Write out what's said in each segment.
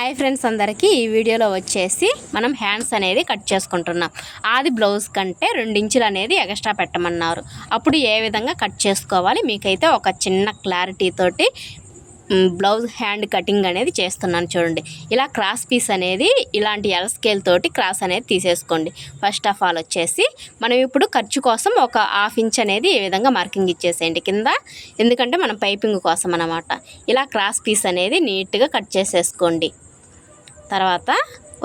Hi friends అందరికీ ఈ వీడియోలో వచ్చేసి మనం హ్యాండ్స్ అనేది కట్ చేసుకుంటున్నాం. ఆది బ్లౌజ్ కంటే రెండించులు అనేది ఎక్స్ట్రా పెట్టమన్నారు. అప్పుడు ఏ విధంగా కట్ చేసుకోవాలి? మీకైతే ఒక చిన్న క్లారిటీ తోటి బ్లౌజ్ హ్యాండ్ కటింగ్ అనేది చేస్తున్నాను చూడండి. ఇలా క్రాస్ పీస్ అనేది ఇలాంటి ఎల్ స్కేల్ తోటి క్రాస్ అనేది తీసేసుకోండి. ఫస్ట్ ఆఫ్ ఆల్ వచ్చేసి మనం ఇప్పుడు ఖర్చు కోసం ఒక హాఫ్ ఇంచ్ అనేది ఈ విధంగా మార్కింగ్ ఇచ్చేసేయండి కింద. ఎందుకంటే మనం పైపింగ్ కోసం అనమాట ఇలా క్రాస్ పీస్ అనేది నీట్గా కట్ చేసేసుకోండి. తర్వాత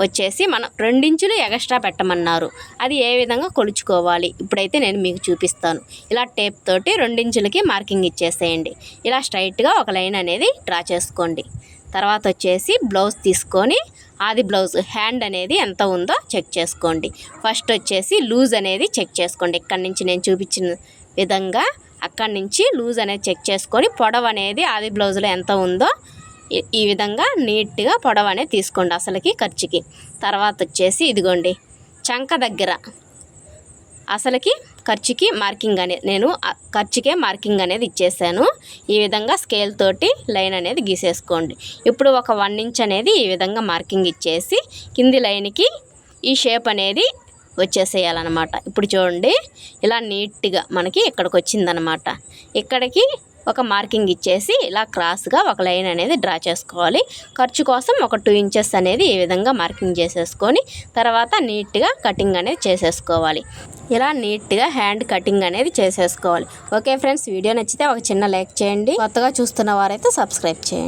వచ్చేసి మనం రెండించులు ఎక్స్ట్రా పెట్టమన్నారు. అది ఏ విధంగా కొలుచుకోవాలి? ఇప్పుడైతే నేను మీకు చూపిస్తాను. ఇలా టేప్ తోటి రెండించులకి మార్కింగ్ ఇచ్చేసేయండి. ఇలా స్ట్రైట్గా ఒక లైన్ అనేది డ్రా చేసుకోండి. తర్వాత వచ్చేసి బ్లౌజ్ తీసుకొని ఆది బ్లౌజ్ హ్యాండ్ అనేది ఎంత ఉందో చెక్ చేసుకోండి. ఫస్ట్ వచ్చేసి లూజ్ అనేది చెక్ చేసుకోండి. ఇక్కడ నుంచి నేను చూపించిన విధంగా అక్కడి నుంచి లూజ్ అనేది చెక్ చేసుకొని పొడవు అనేది ఆది బ్లౌజ్లో ఎంత ఉందో ఈ- విధంగా నీట్గా పొడవనే అనేది తీసుకోండి అసలుకి ఖర్చుకి. తర్వాత వచ్చేసి ఇదిగోండి చంక దగ్గర. అసలుకి ఖర్చుకి మార్కింగ్ అనేది నేను ఖర్చుకే మార్కింగ్ అనేది ఇచ్చేసాను. ఈ విధంగా స్కేల్ తోటి లైన్ అనేది గీసేసుకోండి. ఇప్పుడు ఒక వన్ ఇంచ్ అనేది ఈ విధంగా మార్కింగ్ ఇచ్చేసి కింది లైన్కి ఈ షేప్ అనేది వచ్చేసేయాలన్నమాట. ఇప్పుడు చూడండి ఇలా నీట్గా మనకి ఇక్కడికి వచ్చిందనమాట ఇక్కడికి ఒక మార్కింగ్ ఇచ్చేసి ఇలా క్రాస్గా ఒక లైన్ అనేది డ్రా చేసుకోవాలి. ఖర్చు కోసం ఒక టూ ఇంచెస్ అనేది ఈ విధంగా మార్కింగ్ చేసేసుకొని తర్వాత నీట్గా కటింగ్ అనేది చేసేసుకోవాలి. ఇలా నీట్గా హ్యాండ్ కటింగ్ అనేది చేసేసుకోవాలి. ఓకే ఫ్రెండ్స్ వీడియో నచ్చితే ఒక చిన్న లైక్ చేయండి. కొత్తగా చూస్తున్న వారైతే సబ్స్క్రైబ్ చేయండి.